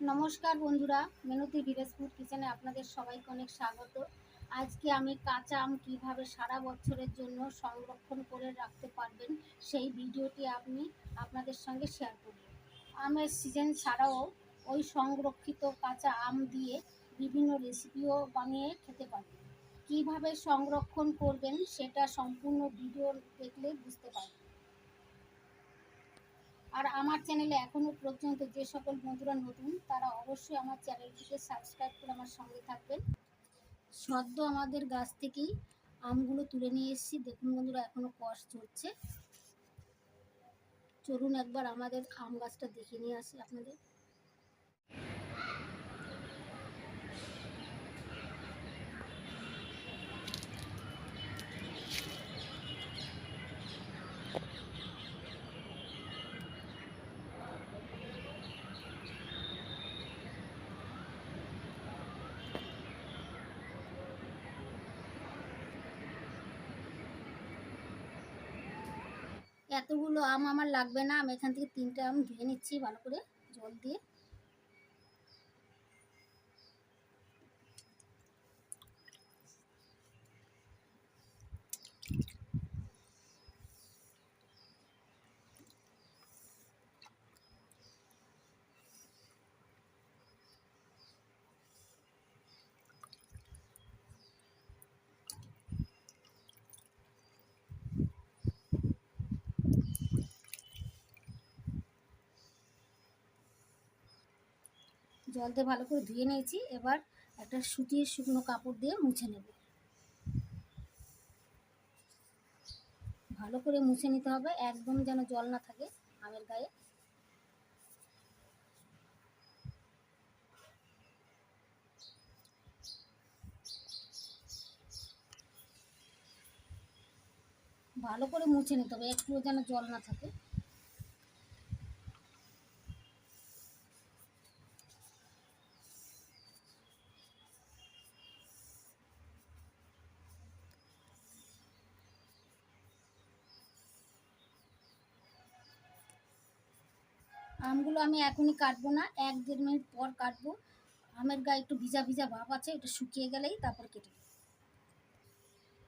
নমস্কার বন্ধুরা, মেনতি village food কিচেনে আপনাদের সবাইকে অনেক স্বাগত। আজকে আমি কাঁচা আম কীভাবে সারা বছরের জন্য সংরক্ষণ করে রাখতে পারবেন, সেই ভিডিওটি আপনি আপনাদের সঙ্গে শেয়ার করি আমের সিজন ছাড়াও ওই সংরক্ষিত কাঁচা আম দিয়ে বিভিন্ন রেসিপিও বানিয়ে খেতে পারবেন। কীভাবে সংরক্ষণ করবেন সেটা সম্পূর্ণ ভিডিও দেখলে বুঝতে পারবেন। আর আমার চ্যানেলে এখনও পর্যন্ত যে সকল বন্ধুরা নতুন, তারা অবশ্যই আমার চ্যানেলটিকে সাবস্ক্রাইব করে আমার সঙ্গে থাকবেন। সদ্য আমাদের গাছ থেকেই আমগুলো তুলে নিয়ে এসেছি। দেখুন বন্ধুরা এখনও কষ চড়ছে। চলুন একবার আমাদের আম গাছটা দেখে নিয়ে আসি আপনাদের। এতগুলো আম আমার লাগবে না। আমি এখান থেকে তিনটে আম ধুয়ে নিচ্ছি ভালো করে জল দিয়ে। জল দিয়ে ভালো করে ধুয়ে নিয়েছি। এবার একটা সুতির শুকনো কাপড় দিয়ে মুছে নেব। ভালো করে মুছে নিতে হবে, একদম যেন জল না থাকে আমের গায়ে। ভালো করে মুছে নিতে হবে, একটুও যেন জল না থাকে। আমগুলো আমি এখনই কাটবো না, এক দেড় মিনিট পর কাটবো। আমের গায়ে একটু ভিজা ভিজা ভাব আছে, এটা শুকিয়ে গেলেই তারপর কেটে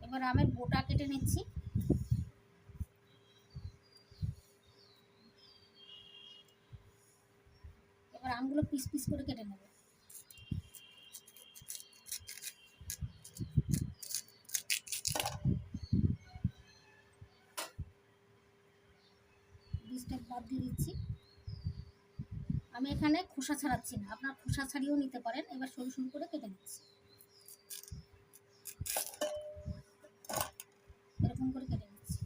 এবার আমের বোটা কেটে নিচ্ছি। এবার আমগুলো পিস পিস করে কেটে নেব বীজটা বাদ দিয়ে দিচ্ছি আমি এখানে খোসা ছাড়াচ্ছি না। আপনার খোসা ছাড়িয়েও নিতে পারেন। এবার সরু সরু করে কেটে নিচ্ছি এরকম করে কেটে নিচ্ছি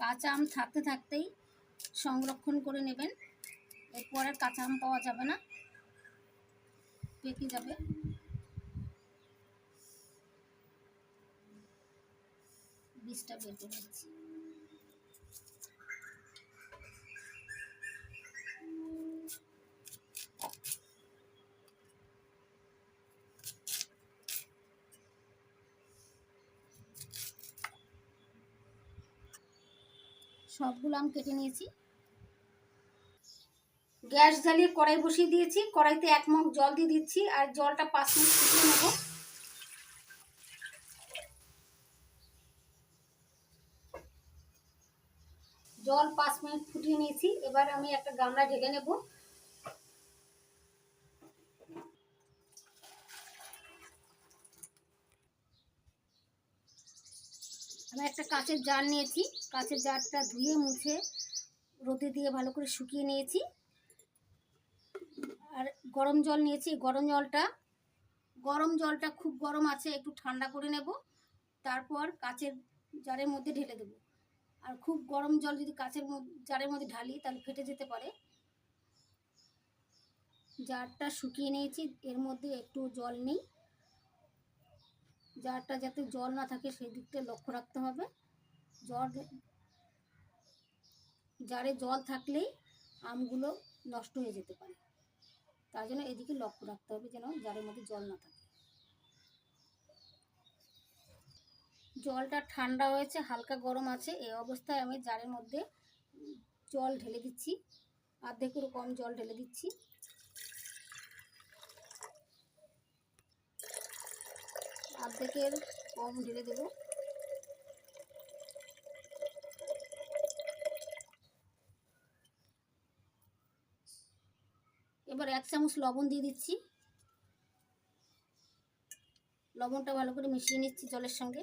কাঁচা আম থাকতে থাকতেই সংরক্ষণ করে নেবেন। এরপর আর কাঁচা আম পাওয়া যাবে না। পেকে যাবে। বীজটা বের করে সবগুলো আমি কেটে নিয়েছি। গ্যাস জ্বালিয়ে কড়াই বসিয়ে দিয়েছি। কড়াইতে এক মগ জল দিয়ে দিচ্ছি আর জলটা পাঁচ মিনিট ফুটিয়ে নেব। জল পাঁচ মিনিট ফুটিয়ে নিয়েছি। এবার আমি একটা গামলা ঢেলে নেব। আমি একটা কাঁচের জার নিয়েছি। কাঁচের জারটা ধুয়ে, মুছে, রোদে দিয়ে ভালো করে শুকিয়ে নিয়েছি। আর গরম জল নিয়েছি। গরম জলটা গরম জলটা খুব গরম আছে, একটু ঠান্ডা করে নেব। তারপর কাচের জারের মধ্যে ঢেলে দেব। আর খুব গরম জল যদি কাচের জারের মধ্যে ঢালি, তাহলে ফেটে যেতে পারে। জারটা শুকিয়ে নিয়েছি। এর মধ্যে একটু জল নেই। জারটা যাতে জল না থাকে, সেই দিকটা লক্ষ্য রাখতে হবে। জল জারে জল থাকলেই আমগুলো নষ্ট হয়ে যেতে পারে। তার জন্য এদিকে লক্ষ্য রাখতে হবে যেন জারের মধ্যে জল না থাকে। জলটা ঠান্ডা হয়েছে, হালকা গরম আছে, এই অবস্থায় আমি জারের মধ্যে জল ঢেলে দিচ্ছি। অর্ধেকেরও কম জল ঢেলে দিচ্ছি। অর্ধেকের কম ঢেলে দেবো। এবার এক চামচ লবণ দিয়ে দিচ্ছি। লবণটা ভালো করে মিশিয়ে নিচ্ছি জলের সঙ্গে।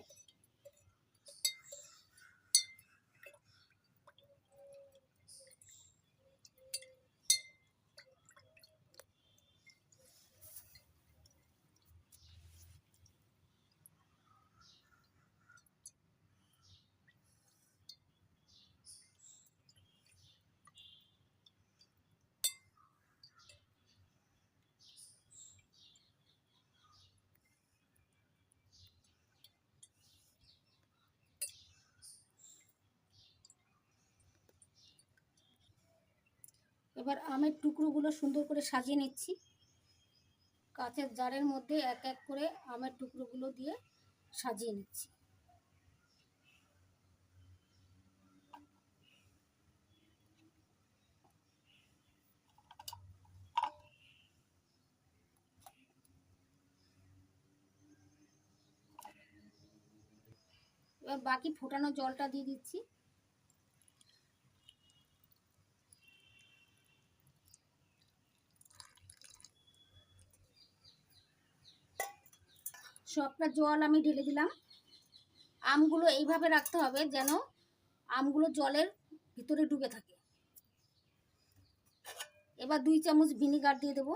এবার আমের টুকরোগুলো সুন্দর করে সাজিয়ে নিচ্ছি। কাঁচের জারের মধ্যে এক এক করে আমের টুকরোগুলো দিয়ে সাজিয়ে নিচ্ছি। এবার বাকি ফোটানো জলটা দিয়ে দিচ্ছি। সবটা জল আমি ঢেলে দিলাম। আমগুলো এইভাবে রাখতে হবে যেন আমগুলো জলের ভিতরে ডুবে থাকে। এবার দুই চামচ ভিনিগার দিয়ে দেবো।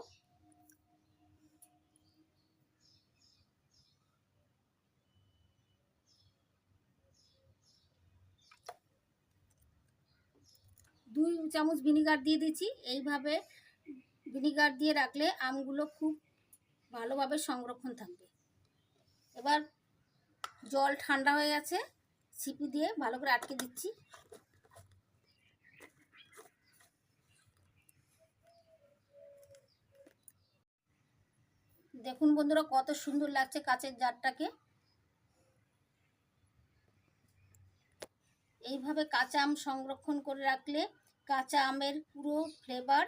দুই চামচ ভিনিগার দিয়ে দিচ্ছি। এইভাবে ভিনিগার দিয়ে রাখলে আমগুলো খুব ভালোভাবে সংরক্ষণ থাকবে। এবার জল ঠান্ডা হয়ে গেছে ছিপি দিয়ে ভালো করে আটকে দিচ্ছি। দেখুন বন্ধুরা, কত সুন্দর লাগছে কাচের জারটাকে। এইভাবে কাঁচা আম সংরক্ষণ করে রাখলে কাঁচা আমের পুরো ফ্লেভার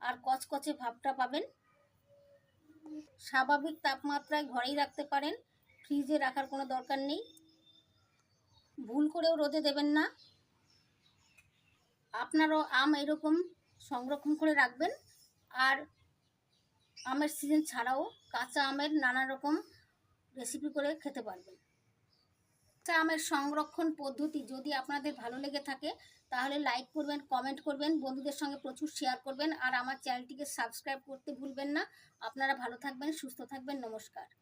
আর কচকচে ভাবটা পাবেন। স্বাভাবিক তাপমাত্রায় ঘরেই রাখতে পারেন। ফ্রিজে রাখার কোনো দরকার নেই। ভুল করেও রোদে দেবেন না। আপনারও আম এরকম সংরক্ষণ করে রাখবেন। আর আমের সিজন ছাড়াও কাঁচা আমের নানা রকম রেসিপি করে খেতে পারবেন। কাঁচা আমের সংরক্ষণ পদ্ধতি যদি আপনাদের ভালো লেগে থাকে, তাহলে লাইক করবেন কমেন্ট করবেন, বন্ধুদের সঙ্গে প্রচুর শেয়ার করবেন। আর আমার চ্যানেলটিকে সাবস্ক্রাইব করতে ভুলবেন না। আপনারা ভালো থাকবেন, সুস্থ থাকবেন, নমস্কার।